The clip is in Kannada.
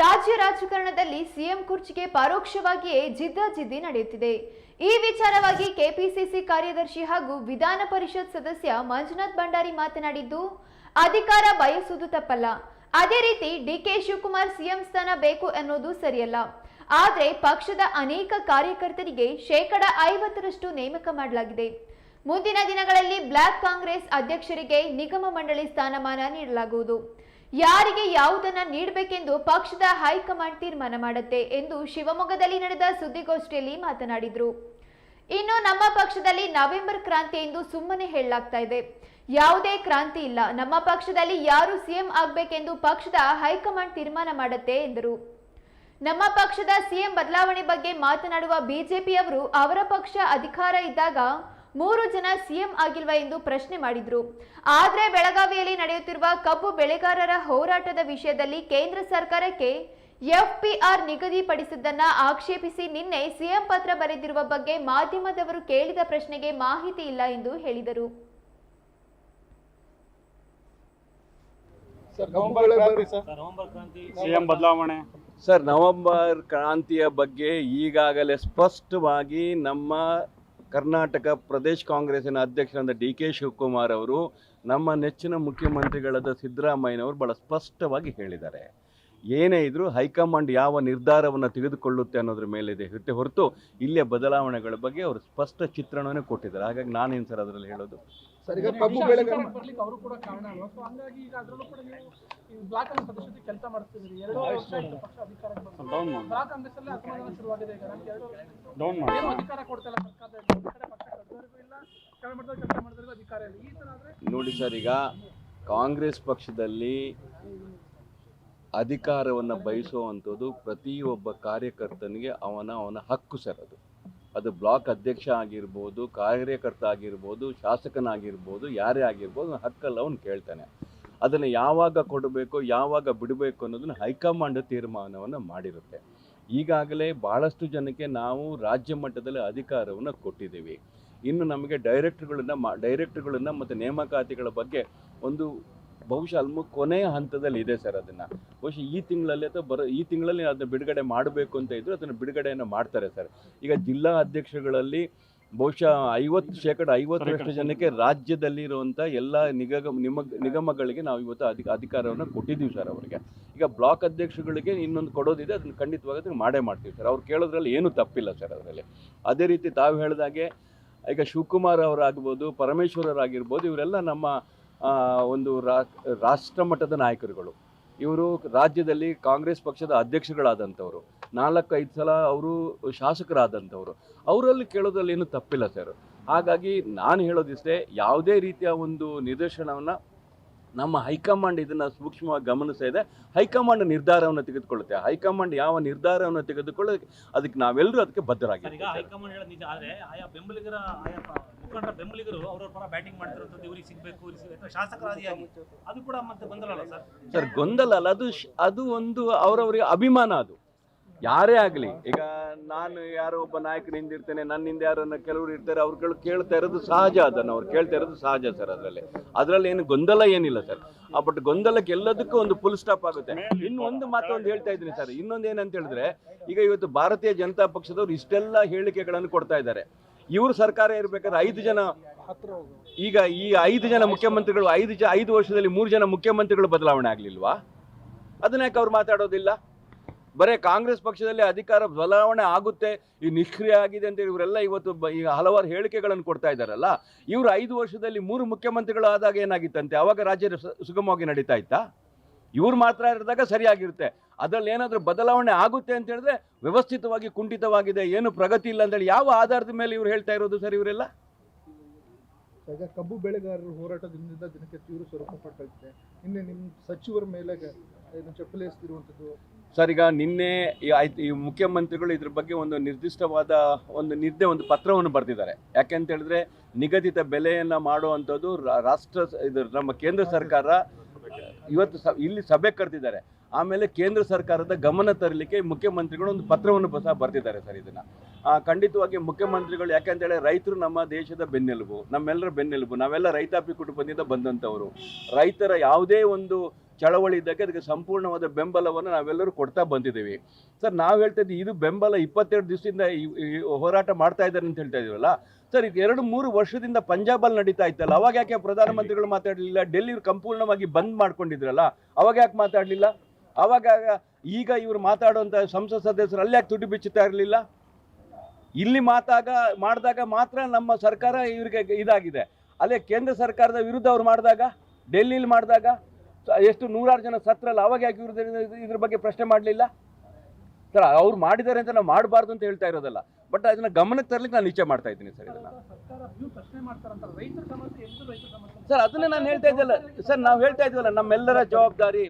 ರಾಜ್ಯ ರಾಜಕಾರಣದಲ್ಲಿ ಸಿಎಂ ಕುರ್ಚಿಗೆ ಪರೋಕ್ಷವಾಗಿಯೇ ಜಿದ್ದಾಜಿದ್ದಿ ನಡೆಯುತ್ತಿದೆ. ಈ ವಿಚಾರವಾಗಿ ಕೆಪಿಸಿಸಿ ಕಾರ್ಯದರ್ಶಿ ಹಾಗೂ ವಿಧಾನ ಪರಿಷತ್ ಸದಸ್ಯ ಮಂಜುನಾಥ್ ಭಂಡಾರಿ ಮಾತನಾಡಿದ್ದು, ಅಧಿಕಾರ ಬಯಸುವುದು ತಪ್ಪಲ್ಲ. ಅದೇ ರೀತಿ ಡಿಕೆ ಶಿವಕುಮಾರ್ ಸಿಎಂ ಸ್ಥಾನ ಬೇಕು ಅನ್ನೋದು ಸರಿಯಲ್ಲ. ಆದರೆ ಪಕ್ಷದ ಅನೇಕ ಕಾರ್ಯಕರ್ತರಿಗೆ ಶೇಕಡ ಐವತ್ತರಷ್ಟು ನೇಮಕ ಮಾಡಲಾಗಿದೆ. ಮುಂದಿನ ದಿನಗಳಲ್ಲಿ ಬ್ಲಾಕ್ ಕಾಂಗ್ರೆಸ್ ಅಧ್ಯಕ್ಷರಿಗೆ ನಿಗಮ ಮಂಡಳಿ ಸ್ಥಾನಮಾನ ನೀಡಲಾಗುವುದು. ಯಾರಿಗೆ ಯಾವುದನ್ನ ನೀಡಬೇಕೆಂದು ಪಕ್ಷದ ಹೈಕಮಾಂಡ್ ತೀರ್ಮಾನ ಮಾಡುತ್ತೆ ಎಂದು ಶಿವಮೊಗ್ಗದಲ್ಲಿ ನಡೆದ ಸುದ್ದಿಗೋಷ್ಠಿಯಲ್ಲಿ ಮಾತನಾಡಿದರು. ಇನ್ನು ನಮ್ಮ ಪಕ್ಷದಲ್ಲಿ ನವೆಂಬರ್ ಕ್ರಾಂತಿ ಎಂದು ಸುಮ್ಮನೆ ಹೇಳಲಾಗ್ತಾ ಇದೆ. ಯಾವುದೇ ಕ್ರಾಂತಿ ಇಲ್ಲ. ನಮ್ಮ ಪಕ್ಷದಲ್ಲಿ ಯಾರು ಸಿಎಂ ಆಗಬೇಕೆಂದು ಪಕ್ಷದ ಹೈಕಮಾಂಡ್ ತೀರ್ಮಾನ ಮಾಡುತ್ತೆ ಎಂದರು. ನಮ್ಮ ಪಕ್ಷದ ಸಿಎಂ ಬದಲಾವಣೆ ಬಗ್ಗೆ ಮಾತನಾಡುವ ಬಿಜೆಪಿಯವರು ಅವರ ಪಕ್ಷ ಅಧಿಕಾರ ಇದ್ದಾಗ ಮೂರು ಜನ ಸಿಎಂ ಆಗಿಲ್ವಾ ಎಂದು ಪ್ರಶ್ನೆ ಮಾಡಿದ್ರು. ಆದ್ರೆ ಬೆಳಗಾವಿಯಲ್ಲಿ ನಡೆಯುತ್ತಿರುವ ಕಬ್ಬು ಬೆಳೆಗಾರರ ಹೋರಾಟದ ವಿಷಯದಲ್ಲಿ ಕೇಂದ್ರ ಸರ್ಕಾರಕ್ಕೆ ಎಫ್ಪಿಆರ್ ನಿಗದಿಪಡಿಸಿದ್ದನ್ನ ಆಕ್ಷೇಪಿಸಿ ನಿನ್ನೆ ಸಿಎಂ ಪತ್ರ ಬರೆದಿರುವ ಬಗ್ಗೆ ಮಾಧ್ಯಮದವರು ಕೇಳಿದ ಪ್ರಶ್ನೆಗೆ ಮಾಹಿತಿ ಇಲ್ಲ ಎಂದು ಹೇಳಿದರು. ಸರ್ ನವೆಂಬರ್ ಬರ್ರಿ ಸರ್. ಸರ್ ನವೆಂಬರ್ ಕ್ರಾಂತಿ. ಸಿಎಂ ಬದಲಾವಣೆ. ಸರ್ ನವೆಂಬರ್ ಕ್ರಾಂತಿಯ ಬಗ್ಗೆ ಈಗಾಗಲೇ ಸ್ಪಷ್ಟವಾಗಿ ನಮ್ಮ ಕರ್ನಾಟಕ ಪ್ರದೇಶ್ ಕಾಂಗ್ರೆಸ್ಸಿನ ಅಧ್ಯಕ್ಷರಾದ ಡಿ ಕೆ ಶಿವಕುಮಾರ್ ಅವರು ನಮ್ಮ ನೆಚ್ಚಿನ ಮುಖ್ಯಮಂತ್ರಿಗಳಾದ ಸಿದ್ದರಾಮಯ್ಯನವರು ಬಹಳ ಸ್ಪಷ್ಟವಾಗಿ ಹೇಳಿದ್ದಾರೆ. ಏನೇ ಇದ್ರೂ ಹೈಕಮಾಂಡ್ ಯಾವ ನಿರ್ಧಾರವನ್ನು ತೆಗೆದುಕೊಳ್ಳುತ್ತೆ ಅನ್ನೋದ್ರ ಮೇಲಿದೆ ಇರುತ್ತೆ ಹೊರತು ಇಲ್ಲಿಯ ಬದಲಾವಣೆಗಳ ಬಗ್ಗೆ ಅವರು ಸ್ಪಷ್ಟ ಚಿತ್ರಣವೇ ಕೊಟ್ಟಿದ್ದಾರೆ. ಹಾಗಾಗಿ ನಾನೇನು ಸರ್ ಅದರಲ್ಲಿ ಹೇಳೋದು? ಸರ್ ಈಗ ಕಬ್ಬು ಬೆಳೆಗಾರ ಅವರು ಕೂಡ ಕಾರಣ ಅಲ್ವಾ? ಸೊ ಹಂಗಾಗಿ ಈಗ ಅದರಲ್ಲೂ ಕೂಡ ನೀವು ಬ್ಲಾಕ್ ಕಾಂಗ್ರೆಸ್ ಸದಸ್ಯತೆ ಕೆಲಸ ಮಾಡ್ತಿದ್ದೀರಿ. ಎರಡು ವರ್ಷ ಆಯ್ತು ಪಕ್ಷ ಅಧಿಕಾರಕ್ಕೆ ಬಂದು ಬ್ಲಾಕ್ ಕಾಂಗ್ರೆಸ್ ಅಲ್ಲಿ ಅಸಮಾಧಾನ ಶುರುವಾಗಿದೆ ಈಗ. ನಮ್ಗೆ ಎರಡು ವರ್ಷ ಡೌನ್ ಮಾಡಿ. ಏನು ಅಧಿಕಾರ ಕೊಡ್ತಾ ಇಲ್ಲ ಸರ್ಕಾರದಲ್ಲಿ ಒಂದ್ ಕಡೆ ಪಕ್ಷ ಕಟ್ಟೋರಿಗೂ ಇಲ್ಲ ಕೆಳಮಟ್ಟದಲ್ಲಿ ಕೆಲಸ ಮಾಡಿದವರಿಗೂ ಅಧಿಕಾರ ಇಲ್ಲ. ಈ ತರ ಆದ್ರೆ ನೋಡಿ ಸರ್ ಈಗ ಕಾಂಗ್ರೆಸ್ ಪಕ್ಷದಲ್ಲಿ ಅಧಿಕಾರವನ್ನು ಬಯಸುವಂಥದ್ದು ಪ್ರತಿಯೊಬ್ಬ ಕಾರ್ಯಕರ್ತನಿಗೆ ಅವನ ಅವನ ಹಕ್ಕು ಸರ್ ಅದು. ಅದು ಬ್ಲಾಕ್ ಅಧ್ಯಕ್ಷ ಆಗಿರ್ಬೋದು, ಕಾರ್ಯಕರ್ತ ಆಗಿರ್ಬೋದು, ಶಾಸಕನಾಗಿರ್ಬೋದು, ಯಾರೇ ಆಗಿರ್ಬೋದು ಹಕ್ಕಲ್ಲ ಅವನು ಕೇಳ್ತಾನೆ. ಅದನ್ನು ಯಾವಾಗ ಕೊಡಬೇಕು, ಯಾವಾಗ ಬಿಡಬೇಕು ಅನ್ನೋದನ್ನು ಹೈಕಮಾಂಡ್ ತೀರ್ಮಾನವನ್ನು ಮಾಡಿರುತ್ತೆ. ಈಗಾಗಲೇ ಭಾಳಷ್ಟು ಜನಕ್ಕೆ ನಾವು ರಾಜ್ಯ ಮಟ್ಟದಲ್ಲಿ ಅಧಿಕಾರವನ್ನು ಕೊಟ್ಟಿದ್ದೀವಿ. ಇನ್ನು ನಮಗೆ ಡೈರೆಕ್ಟ್ರುಗಳನ್ನು ಮಾ, ಡೈರೆಕ್ಟ್ರುಗಳನ್ನು ಮತ್ತು ನೇಮಕಾತಿಗಳ ಬಗ್ಗೆ ಒಂದು ಬಹುಶಃ ಅಲ್ಮು ಕೊನೆಯ ಹಂತದಲ್ಲಿ ಇದೆ ಸರ್ ಅದನ್ನು. ಬಹುಶಃ ಈ ತಿಂಗಳಲ್ಲಿ ಅಥವಾ ಬರೋ ಈ ತಿಂಗಳಲ್ಲಿ ಅದನ್ನು ಬಿಡುಗಡೆ ಮಾಡಬೇಕು ಅಂತ ಇದ್ದರೂ ಅದನ್ನು ಬಿಡುಗಡೆಯನ್ನು ಮಾಡ್ತಾರೆ ಸರ್. ಈಗ ಜಿಲ್ಲಾ ಅಧ್ಯಕ್ಷಗಳಲ್ಲಿ ಬಹುಶಃ ಐವತ್ತು ಶೇಕಡ ಐವತ್ತರಷ್ಟು ಜನಕ್ಕೆ ರಾಜ್ಯದಲ್ಲಿರುವಂಥ ಎಲ್ಲ ನಿಗಮ ನಿಮ ನಿಗಮಗಳಿಗೆ ನಾವು ಇವತ್ತು ಅಧಿಕ ಅಧಿಕಾರವನ್ನು ಕೊಟ್ಟಿದ್ದೀವಿ ಸರ್ ಅವರಿಗೆ. ಈಗ ಬ್ಲಾಕ್ ಅಧ್ಯಕ್ಷಗಳಿಗೆ ಇನ್ನೊಂದು ಕೊಡೋದಿದೆ ಅದನ್ನು ಖಂಡಿತವಾಗಿ ಅದನ್ನು ಮಾಡೇ ಮಾಡ್ತೀವಿ ಸರ್. ಅವ್ರು ಕೇಳೋದ್ರಲ್ಲಿ ಏನೂ ತಪ್ಪಿಲ್ಲ ಸರ್ ಅದರಲ್ಲಿ. ಅದೇ ರೀತಿ ತಾವು ಹೇಳಿದಾಗೆ ಈಗ ಶಿವಕುಮಾರ್ ಅವರಾಗ್ಬೋದು ಪರಮೇಶ್ವರರಾಗಿರ್ಬೋದು ಇವರೆಲ್ಲ ನಮ್ಮ ಒಂದು ರಾಷ್ಟ್ರ ಮಟ್ಟದ ನಾಯಕರುಗಳು. ಇವರು ರಾಜ್ಯದಲ್ಲಿ ಕಾಂಗ್ರೆಸ್ ಪಕ್ಷದ ಅಧ್ಯಕ್ಷಗಳಾದಂಥವರು. ನಾಲ್ಕೈದು ಸಲ ಅವರು ಶಾಸಕರಾದಂಥವರು. ಅವರಲ್ಲಿ ಕೇಳೋದ್ರಲ್ಲಿ ಏನು ತಪ್ಪಿಲ್ಲ ಸರ್. ಹಾಗಾಗಿ ನಾನು ಹೇಳೋದಿಷ್ಟೇ, ಯಾವುದೇ ರೀತಿಯ ಒಂದು ನಿದರ್ಶನವನ್ನು ನಮ್ಮ ಹೈಕಮಾಂಡ್ ಇದನ್ನು ಸೂಕ್ಷ್ಮವಾಗಿ ಗಮನಿಸ್ತಾ ಇದೆ. ಹೈಕಮಾಂಡ್ ನಿರ್ಧಾರವನ್ನು ತೆಗೆದುಕೊಳ್ಳುತ್ತೆ. ಹೈಕಮಾಂಡ್ ಯಾವ ನಿರ್ಧಾರವನ್ನು ತೆಗೆದುಕೊಳ್ಳೋದಕ್ಕೆ ಅದಕ್ಕೆ ನಾವೆಲ್ಲರೂ ಅದಕ್ಕೆ ಈಗ ಬದ್ಧರಾಗಿದ್ದೀವಿ ಹೈಕಮಾಂಡ್ ನಿಜ ಆದ್ರೆ ಆಯಾ ಬೆಂಬಲಿಗರ ಆಯಾ ಪ- ಬೆಂಬಲಿಗರು ಅವರವರ ಪರ ಬ್ಯಾಟಿಂಗ್ ಮಾಡ್ತಿರೋದು ಇವ್ರಿಗೆ ಸಿಗ್ಬೇಕು ಶಾಸಕರಾದಿಯಾಗಿ ಅದು ಕೂಡ ಮತ್ತೆ ಬಂದಲ್ಲ ಸರ್? ಸರ್ ಗೊಂದಲ ಅಲ್ಲ ಅದು ಅದು ಒಂದು ಅವರವರಿಗೆ ಅಭಿಮಾನ ಅದು. ಯಾರೇ ಆಗಲಿ, ಈಗ ನಾನು ಯಾರೋ ಒಬ್ಬ ನಾಯಕರು ಹಿಂದಿರ್ತೇನೆ ಹಿಂದೆ ಯಾರನ್ನ ಕೆಲವರು ಇರ್ತಾರೆ, ಅವ್ರುಗಳು ಕೇಳ್ತಾ ಇರೋದು ಸಹಜ ಅದನ್ನು ಅವ್ರು ಕೇಳ್ತಾ ಇರೋದು ಸಹಜ ಸರ್ ಅದರಲ್ಲಿ. ಅದರಲ್ಲಿ ಏನು ಗೊಂದಲ ಏನಿಲ್ಲ ಸರ್. ಬಟ್ ಗೊಂದಲಕ್ಕೆ ಎಲ್ಲದಕ್ಕೂ ಒಂದು ಫುಲ್ ಸ್ಟಾಪ್ ಆಗುತ್ತೆ. ಇನ್ನು ಒಂದು ಮಾತು ಒಂದು ಹೇಳ್ತಾ ಇದ್ದೀನಿ ಸರ್. ಇನ್ನೊಂದು ಏನಂತ ಹೇಳಿದ್ರೆ, ಈಗ ಇವತ್ತು ಭಾರತೀಯ ಜನತಾ ಪಕ್ಷದವ್ರು ಇಷ್ಟೆಲ್ಲ ಹೇಳಿಕೆಗಳನ್ನು ಕೊಡ್ತಾ ಇದ್ದಾರೆ. ಇವ್ರ ಸರ್ಕಾರ ಇರ್ಬೇಕಾದ್ರೆ ಐದು ಜನ, ಈಗ ಈ ಐದು ಜನ ಮುಖ್ಯಮಂತ್ರಿಗಳು ಐದು ಜ, ಐದು ವರ್ಷದಲ್ಲಿ ಮೂರು ಜನ ಮುಖ್ಯಮಂತ್ರಿಗಳು ಬದಲಾವಣೆ ಆಗ್ಲಿಲ್ವಾ? ಅದನ್ನ ಯಾಕೆ ಅವ್ರು ಮಾತಾಡೋದಿಲ್ಲ? ಬರೇ ಕಾಂಗ್ರೆಸ್ ಪಕ್ಷದಲ್ಲಿ ಅಧಿಕಾರ ಬದಲಾವಣೆ ಆಗುತ್ತೆ ಈ ನಿಷ್ಕ್ರಿಯ ಆಗಿದೆ ಅಂತ ಇವರೆಲ್ಲ ಇವತ್ತು ಈಗ ಹಲವಾರು ಹೇಳಿಕೆಗಳನ್ನು ಕೊಡ್ತಾ ಇದ್ದಾರಲ್ಲ, ಇವರು ಐದು ವರ್ಷದಲ್ಲಿ ಮೂರು ಮುಖ್ಯಮಂತ್ರಿಗಳು ಆದಾಗ ಏನಾಗಿತ್ತಂತೆ? ಅವಾಗ ರಾಜ್ಯ ಸುಗಮವಾಗಿ ನಡೀತಾ ಇತ್ತಾ? ಇವ್ರು ಮಾತ್ರ ಇರಿದಾಗ ಸರಿಯಾಗಿರುತ್ತೆ. ಅದರಲ್ಲಿ ಏನಾದರೂ ಬದಲಾವಣೆ ಆಗುತ್ತೆ ಅಂತ ಹೇಳಿದ್ರೆ ವ್ಯವಸ್ಥಿತವಾಗಿ ಕುಂಠಿತವಾಗಿದೆ, ಏನು ಪ್ರಗತಿ ಇಲ್ಲ ಅಂತೇಳಿ ಯಾವ ಆಧಾರದ ಮೇಲೆ ಇವ್ರು ಹೇಳ್ತಾ ಇರೋದು ಸರ್ ಇವರೆಲ್ಲ? ಈಗ ಕಬ್ಬು ಬೆಳೆಗಾರರು ಹೋರಾಟ ದಿನದಿಂದ ದಿನಕ್ಕೆ ತೀವ್ರ ಸ್ವರೂಪ ಪಟ್ಟಿದೆ ನಿನ್ನೆ ನಿಮ್ಮ ಸಚಿವರ ಮೇಲೆ ಏನು ಚಪ್ಪಲಿ ಎಸ್ತಿರುವಂಥದ್ದು ಸರ್, ಈಗ ನಿನ್ನೆ ಈ ಮುಖ್ಯಮಂತ್ರಿಗಳು ಇದ್ರ ಬಗ್ಗೆ ಒಂದು ನಿರ್ದಿಷ್ಟವಾದ ಒಂದು ನಿರ್ದೆ ಒಂದು ಪತ್ರವನ್ನು ಬರೆದಿದ್ದಾರೆ. ಯಾಕೆಂತ ಹೇಳಿದ್ರೆ, ನಿಗದಿತ ಬೆಲೆಯನ್ನು ಮಾಡುವಂಥದ್ದು ರಾಷ್ಟ್ರ ಇದು ನಮ್ಮ ಕೇಂದ್ರ ಸರ್ಕಾರ ಇವತ್ತು ಇಲ್ಲಿ ಸಭೆ ಕರೆದಿದ್ದಾರೆ. ಆಮೇಲೆ ಕೇಂದ್ರ ಸರ್ಕಾರದ ಗಮನ ತರಲಿಕ್ಕೆ ಮುಖ್ಯಮಂತ್ರಿಗಳು ಒಂದು ಪತ್ರವನ್ನು ಸಹ ಬರ್ತಿದ್ದಾರೆ ಸರ್ ಇದನ್ನು. ಖಂಡಿತವಾಗಿ ಮುಖ್ಯಮಂತ್ರಿಗಳು ಯಾಕೆಂತೇಳಿ ರೈತರು ನಮ್ಮ ದೇಶದ ಬೆನ್ನೆಲುಬು, ನಮ್ಮೆಲ್ಲರ ಬೆನ್ನೆಲುಬು, ನಾವೆಲ್ಲ ರೈತಾಪಿ ಕುಟುಂಬದಿಂದ ಬಂದಂಥವರು. ರೈತರ ಯಾವುದೇ ಒಂದು ಚಳವಳಿ ಇದ್ದಕ್ಕೆ ಅದಕ್ಕೆ ಸಂಪೂರ್ಣವಾದ ಬೆಂಬಲವನ್ನು ನಾವೆಲ್ಲರೂ ಕೊಡ್ತಾ ಬಂದಿದ್ದೀವಿ. ಸರ್, ನಾವು ಹೇಳ್ತಾ ಇದ್ದೀವಿ, ಇದು ಬೆಂಬಲ ಇಪ್ಪತ್ತೆರಡು ದಿವಸದಿಂದ ಹೋರಾಟ ಮಾಡ್ತಾ ಇದ್ದಾರೆ ಅಂತ ಹೇಳ್ತಾ ಇದೀವಲ್ಲ ಸರ್, ಇದು ಎರಡು ಮೂರು ವರ್ಷದಿಂದ ಪಂಜಾಬಲ್ಲಿ ನಡೀತಾ ಇತ್ತಲ್ಲ, ಅವಾಗ ಯಾಕೆ ಪ್ರಧಾನಮಂತ್ರಿಗಳು ಮಾತಾಡಲಿಲ್ಲ ಡೆಲ್ಲಿ ಸಂಪೂರ್ಣವಾಗಿ ಬಂದ್ ಮಾಡ್ಕೊಂಡಿದ್ರಲ್ಲ, ಅವಾಗ ಯಾಕೆ ಮಾತಾಡಲಿಲ್ಲ? ಅವಾಗ ಈಗ ಇವರು ಮಾತಾಡುವಂಥ ಸಂಸತ್ ಸದಸ್ಯರು ಅಲ್ಲಿ ಯಾಕೆ ತುಟಿ ಬಿಚ್ಚುತ್ತಾ ಇರಲಿಲ್ಲ? ಇಲ್ಲಿ ಮಾತಾಗ, ಮಾಡಿದಾಗ ಮಾತ್ರ ನಮ್ಮ ಸರ್ಕಾರ ಇವರಿಗೆ ಇದಾಗಿದೆ. ಅಲ್ಲೇ ಕೇಂದ್ರ ಸರ್ಕಾರದ ವಿರುದ್ಧ ಅವ್ರು ಮಾಡಿದಾಗ, ಡೆಲ್ಲಿಲಿ ಮಾಡಿದಾಗ ಎಷ್ಟು ನೂರಾರು ಜನ ಸತ್ರಲ್ಲ ಅವಾಗ ಯಾಕೆ ಇವ್ರದ್ದು ಇದ್ರ ಬಗ್ಗೆ ಪ್ರಶ್ನೆ ಮಾಡಲಿಲ್ಲ? ಸರ್ ಅವ್ರು ಮಾಡಿದ್ದಾರೆ ಅಂತ ನಾವು ಮಾಡಬಾರ್ದು ಅಂತ ಹೇಳ್ತಾ ಇರೋದಲ್ಲ. ಬಟ್ ಅದನ್ನ ಗಮನಕ್ಕೆ ತರಲಿಕ್ಕೆ ನಾನು ನಿಶ್ಚಯ ಮಾಡ್ತಾ ಇದ್ದೀನಿ ಸರ್ ಇದನ್ನ. ಸರ್ ಅದನ್ನೇ ನಾನು ಹೇಳ್ತಾ ಇದ್ದಲ್ಲ ಸರ್ ನಾವು ಹೇಳ್ತಾ ಇದ್ವಲ್ಲ ನಮ್ಮೆಲ್ಲರ ಜವಾಬ್ದಾರಿ